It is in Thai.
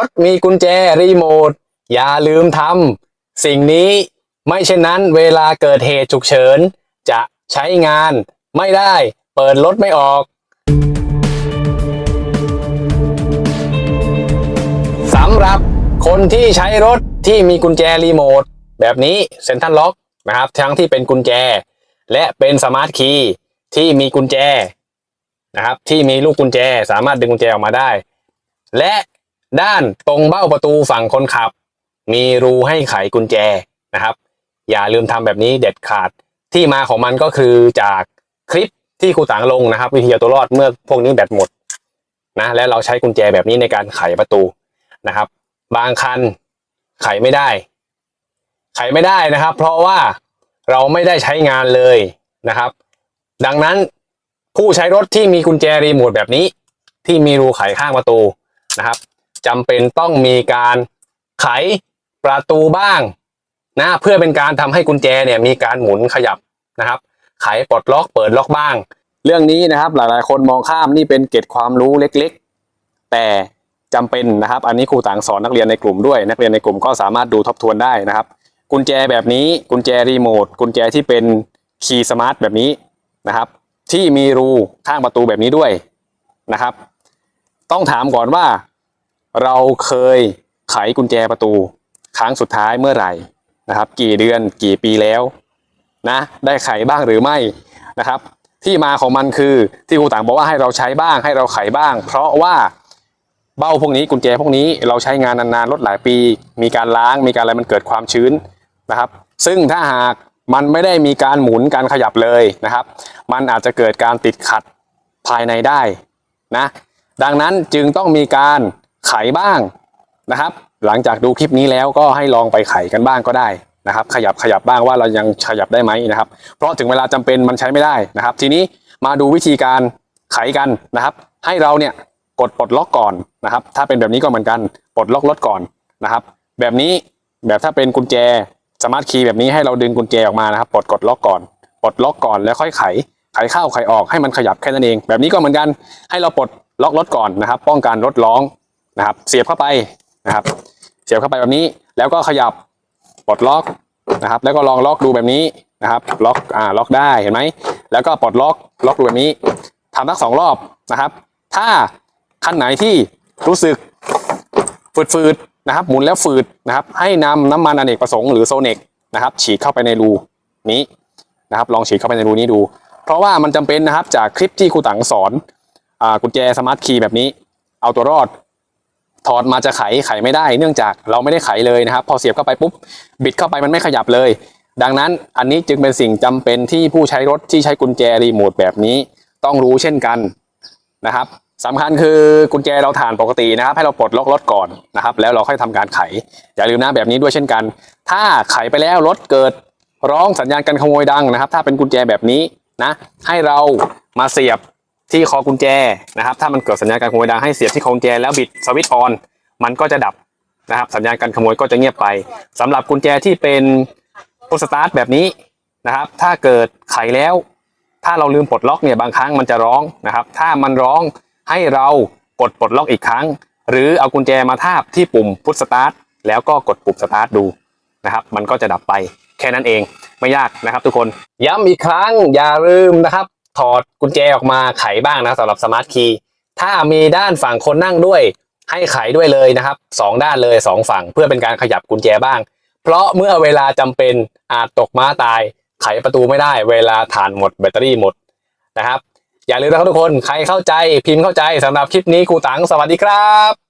รถมีกุญแจรีโมท อย่าลืมทำสิ่งนี้ไม่เช่นนั้นเวลาเกิดเหตุฉุกเฉิน จะใช้งานไม่ได้เปิดรถไม่ออกสำหรับคนที่ใช้รถที่มีกุญแจรีโมท แบบนี้เซ็นทรัลล็อกนะครับ ทั้งที่เป็นกุญแจ และเป็นสมาร์ทคีย์ที่มีกุญแจนะครับที่มีลูกกุญแจสามารถดึงกุญแจออกมาได้ และ ด้านตรงเบ้าประตูฝั่งคนขับ มีรูให้ไขกุญแจนะครับ อย่าลืมทำแบบนี้เด็ดขาดที่มาของมันก็คือจากคลิปที่ครูต่างลงนะครับ วิธีเอาตัวรอดเมื่อพวกนี้แบตหมดนะและเราใช้กุญแจแบบนี้ในการไขประตูนะครับ บางคันไขไม่ได้ ไขไม่ได้นะครับ เพราะว่าเราไม่ได้ใช้งานเลยนะครับ ดังนั้นผู้ใช้รถที่มีกุญแจรีโมทแบบนี้ ที่มีรูไขข้างประตูนะครับ จำเป็นต้องมีการไขประตูบ้างนะเพื่อเป็นการทำให้กุญแจเนี่ยมีการหมุนขยับนะครับ ไขปลดล็อกเปิดล็อกบ้าง เรื่องนี้นะครับหลายๆ คนมองข้ามนี่เป็นเกร็ดความรู้เล็กๆ แต่จำเป็นนะครับ อันนี้ครูต่างสอนนักเรียนในกลุ่มด้วย นักเรียนในกลุ่มก็สามารถดูทบทวนได้นะครับ กุญแจแบบนี้กุญแจรีโมทกุญแจที่เป็นคีย์สมาร์ทแบบนี้นะครับ ที่มีรูข้างประตูแบบนี้ด้วยนะครับ ต้องถามก่อนว่า เราเคยไขกุญแจประตู ครั้งสุดท้ายเมื่อไหร่นะครับ กี่เดือนกี่ปีแล้วนะได้ไขบ้างหรือไม่นะครับ ที่มาของมันคือที่ครูต่างบอกว่าให้เราใช้บ้าง ให้เราไขบ้าง เพราะว่าเบ้าพวกนี้กุญแจพวกนี้เราใช้งานนานๆลดหลายปี มีการล้างมีการอะไรมันเกิดความชื้นนะครับ ซึ่งถ้าหากมันไม่ได้มีการหมุนการขยับเลยนะครับ มันอาจจะเกิดการติดขัดภายในได้นะดังนั้นจึงต้องมีการ ไขบ้างนะครับ หลังจากดูคลิปนี้แล้วก็ให้ลองไปไขกันบ้างก็ได้นะครับ ขยับขยับบ้างว่าเรายังขยับได้ไหมนะครับ เพราะถึงเวลาจำเป็นมันใช้ไม่ได้นะครับ ทีนี้มาดูวิธีการไขกันนะครับ ให้เราเนี่ยกดปลดล็อกก่อนนะครับ ถ้าเป็นแบบนี้ก็เหมือนกันปลดล็อกรถก่อนนะครับ แบบนี้แบบถ้าเป็นกุญแจสมาร์ทคีย์แบบนี้ให้เราดึงกุญแจออกมานะครับปลดกดล็อกก่อนปลดล็อกก่อนแล้วค่อยไขไขเข้าไขออกให้มันขยับแค่นั้นเอง แบบนี้ก็เหมือนกันให้เราปลดล็อกรถก่อนนะครับ ป้องกันรถร้อง นะครับ เสียบเข้าไปนะครับ เสียบเข้าไปแบบนี้ แล้วก็ขยับปลดล็อกนะครับ แล้วก็ลองล็อกดูแบบนี้นะครับ ล็อกอ่าล็อกได้เห็นไหมแล้วก็ปลดล็อกล็อกดูแบบนี้ทำทั้งสองรอบนะครับ ถ้าคันไหนที่รู้สึกฝืดๆนะครับ หมุนแล้วฝืดนะครับ ให้นำน้ำมันอเนกประสงค์หรือโซเนกนะครับ ฉีดเข้าไปในรูนี้นะครับ ลองฉีดเข้าไปในรูนี้ดู เพราะว่ามันจำเป็นนะครับจากคลิปที่ครูตังสอนอ่ากุญแจสมาร์ทคีย์แบบนี้ เอาตัวรอด ถอดมาจะไขไขไม่ได้ เนื่องจากเราไม่ได้ไขเลยนะครับ พอเสียบเข้าไปปุ๊บบิดเข้าไปมันไม่ขยับเลย ดังนั้นอันนี้จึงเป็นสิ่งจำเป็นที่ผู้ใช้รถที่ใช้กุญแจรีโมทแบบนี้ ต้องรู้เช่นกันนะครับสำคัญคือกุญแจเราถ่านปกตินะครับ ให้เราปลดล็อกรถก่อนนะครับ แล้วเราค่อยทำการไข อย่าลืมนะแบบนี้ด้วยเช่นกัน ถ้าไขไปแล้วรถเกิดร้องสัญญาณการขโมยดังนะครับ ถ้าเป็นกุญแจแบบนี้นะ ให้เรามาเสียบ ที่คอกุญแจนะครับ ถ้ามันเกิดสัญญาณการขโมยดังให้เสียบที่คอกุญแจแล้วบิดสวิตช์ออนมันก็จะดับนะครับ สัญญาณการขโมยก็จะเงียบไปสำหรับกุญแจที่เป็นพุชสตาร์ทแบบนี้นะครับ ถ้าเกิดไขแล้ว ถ้าเราลืมปลดล็อกเนี่ยบางครั้งมันจะร้องนะครับ ถ้ามันร้องให้เรากดปลดล็อกอีกครั้ง หรือเอากุญแจมาทาบที่ปุ่มพุชสตาร์ทแล้วก็กดปุ่มสตาร์ทดูนะครับ มันก็จะดับไปแค่นั้นเองไม่ยากนะครับทุกคนย้ำอีกครั้งอย่าลืมนะครับ ถอดกุญแจออกมาไขบ้างนะสำหรับสมาร์ทคีย์ถ้ามีด้านฝั่งคนนั่งด้วย ให้ไขด้วยเลยนะครับสองด้านเลยสองฝั่งเพื่อเป็นการขยับกุญแจบ้าง เพราะเมื่อเวลาจำเป็นอาจตกม้าตาย ไขประตูไม่ได้ เวลาถ่านหมดแบตเตอรี่หมดนะครับ อย่าลืมนะครับทุกคนใครเข้าใจพิมพ์เข้าใจสำหรับคลิปนี้ครูตังสวัสดีครับ